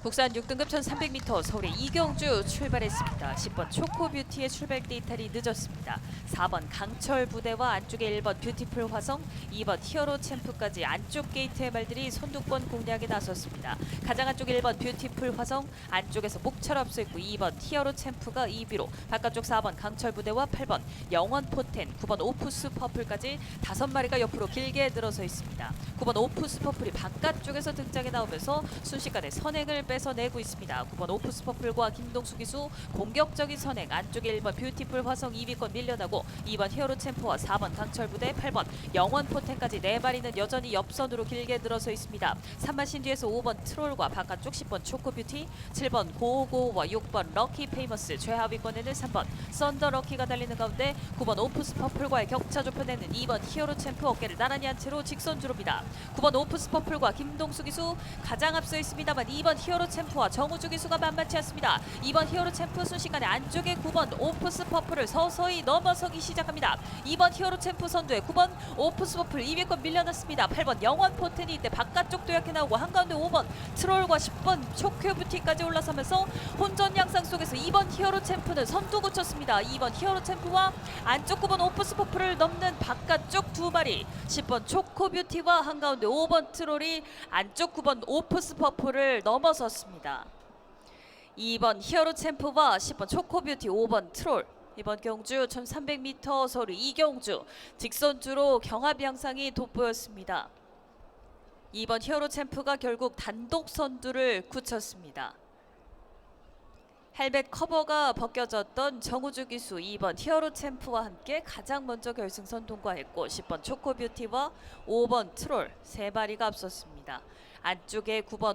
국산 6등급 1300m 서울의 이경주 출발했습니다. 10번 초코뷰티의 출발 데이터리 늦었습니다. 4번 강철 부대와 안쪽에 1번 뷰티풀 화성, 2번 히어로 챔프까지 안쪽 게이트의 말들이 선두권 공략에 나섰습니다. 가장 안쪽 1번 뷰티풀 화성, 안쪽에서 목철 앞서 있고 2번 히어로 챔프가 2비로 바깥쪽 4번 강철 부대와 8번 영원 포텐, 9번 오프스 퍼플까지 다섯 마리가 옆으로 길게 들어서 있습니다. 9번 오프스 퍼플이 바깥쪽에서 등장해 나오면서 순식간에 선행을 뺏어내고 있습니다. 9번 오프스 퍼플과 김동수 기수 공격적인 선행 안쪽에 1번 뷰티풀 화성 2위권 밀려나고 2번 히어로 챔프와 4번 강철 부대 8번 영원 포텐까지 네 마리는 여전히 옆선으로 길게 들어서 있습니다. 3마신 뒤에서 5번 트롤과 바깥쪽 10번 초코 뷰티 7번 고고와 6번 럭키 페이머스 최하위권에는 3번 썬더 럭키가 달리는 가운데 9번 오프스 퍼플과의 격차 좁혀내는 2번 히어로 챔프 어깨를 나란히 한 채로 직선 주로입니다. 9번 오프스 퍼플과 김동수 기수 가장 앞서 있습니다만 2번 히어로 챔프와 정우주 기수가 만만치 않습니다. 2번 히어로 챔프 순식간에 안쪽에 9번 오프스 퍼플을 서서히 넘어서기 시작합니다. 2번 히어로 챔프 선두에 9번 오프스 퍼플 2위권 밀려났습니다. 8번 영원 포텐이 이때 바깥쪽도 약해 나오고 한가운데 5번 트롤과 10번 초크 뷰티까지 올라서면서 혼전 양상 속에서 2번 히어로 챔프는 선두 굳혔습니다. 2번 히어로 챔프와 안쪽 9번 오프스 퍼플을 넘는 바깥쪽 두 마리 10번 초코 뷰티와 한가운데 5번 트롤이 안쪽 9번 오프스 퍼플을 넘어섰습니다. 2번 히어로 챔프와 10번 초코 뷰티 5번 트롤 이번 경주 1300m 서울 이경주 직선주로 경합 양상이 돋보였습니다. 2번 히어로 챔프가 결국 단독 선두를 굳혔습니다. 헬멧 커버가 벗겨졌던 정우주 기수 2번 히어로 챔프와 함께 가장 먼저 결승선 통과했고 10번 초코 뷰티와 5번 트롤 세 마리가 앞섰습니다. 안쪽에 9번